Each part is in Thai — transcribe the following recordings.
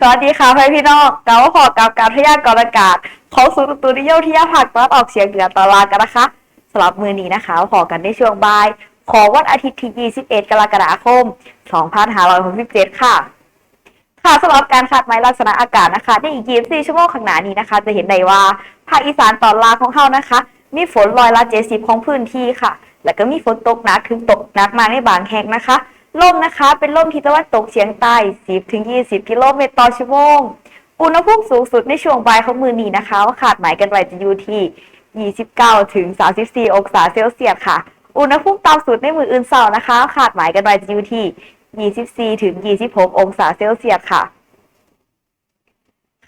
สวัสดีค่ะพี่น้องกาวขอกับการพยากรณ์อากาศของศูนย์อุตุนิยมวิทยาภาคตะวันออกเฉียงเหนือตอนล่างกันนะคะสำหรับมือนี้นะคะขอกันในช่วงบ่าย ของวันอาทิตย์ที่ 21 กรกฎาคม 2567 ค่ะ ค่ะสำหรับการคาดหมายลักษณะอากาศนะคะ ในอีก 24 ชั่วโมงข้างหน้านี้นะคะ จะเห็นได้ว่าภาคอีสานตอนล่างของเฮานะคะ มีฝนร้อยละ 70 ของพื้นที่ค่ะ แล้วก็มีฝนตกหนักถึงตกหนักมากในบางแห่งนะคะ ลมนะคะ เป็นลมทิศตะวันตกเฉียงใต้ 10ถึง20 กิโลเมตรต่อชั่วโมง อุณหภูมิสูงสุดในช่วงบ่ายของมือนี้นะคะว่าขาดหมายกันไว้จะอยู่ที่ 29ถึง34 องศาเซลเซียสค่ะ อุณหภูมิต่ำสุดในมืออื่นเสาร์นะคะขาดหมายกันไว้จะอยู่ที่ 24ถึง26 องศาเซลเซียสค่ะ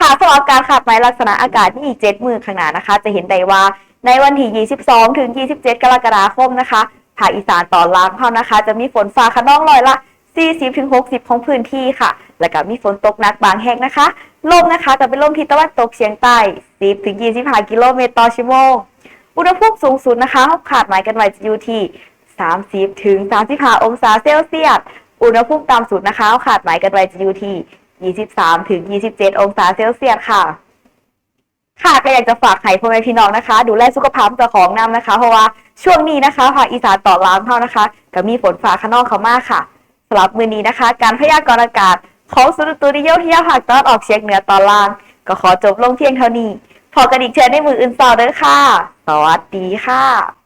ค่ะสำหรับการขาดหมายลักษณะอากาศที่อีก 7 มือข้างหน้านะคะ จะเห็นได้ว่าในวันที่ 22 ถึง 27 กรกฎาคมนะคะ ภาคอีสานตอนล่างเขานะคะ จะมีฝนฟ้าขนองร้อยละ 40-60 ของพื้นที่ค่ะ แล้วก็มีฝนตกหนักบางแห่งนะคะ ลมนะคะจะเป็นลมทิศตะวันตกเฉียงใต้ 10-25 กิโลเมตรต่อชั่วโมง อุณหภูมิสูงสุดนะคะเขาขาดหมายกันไว้จะอยู่ที่ 30-35 องศาเซลเซียส อุณหภูมิต่ำสุดนะคะเขาขาดหมายกันไว้จะอยู่ที่ 23-27 องศาเซลเซียสค่ะ ค่ะก็อยากจะฝากให้พ่อแม่พี่น้องนะคะ ดูแลสุขภาพเจ้าของน้ำนะคะ เพราะว่าช่วงนี้นะคะภาคอีสานต่อล้างเท่านะคะก็มีฝนฟ้าขนองเขามากค่ะสำหรับมือนี้นะคะ การพยากรณ์อากาศของสุนตุนิยมวิทยาภาคตอนออกเชียงเหนือตอนล่าง ก็ขอจบลงเพียงเท่านี้ พอกันอีกเชิญในมืออื่นต่อเด้อค่ะ สวัสดีค่ะ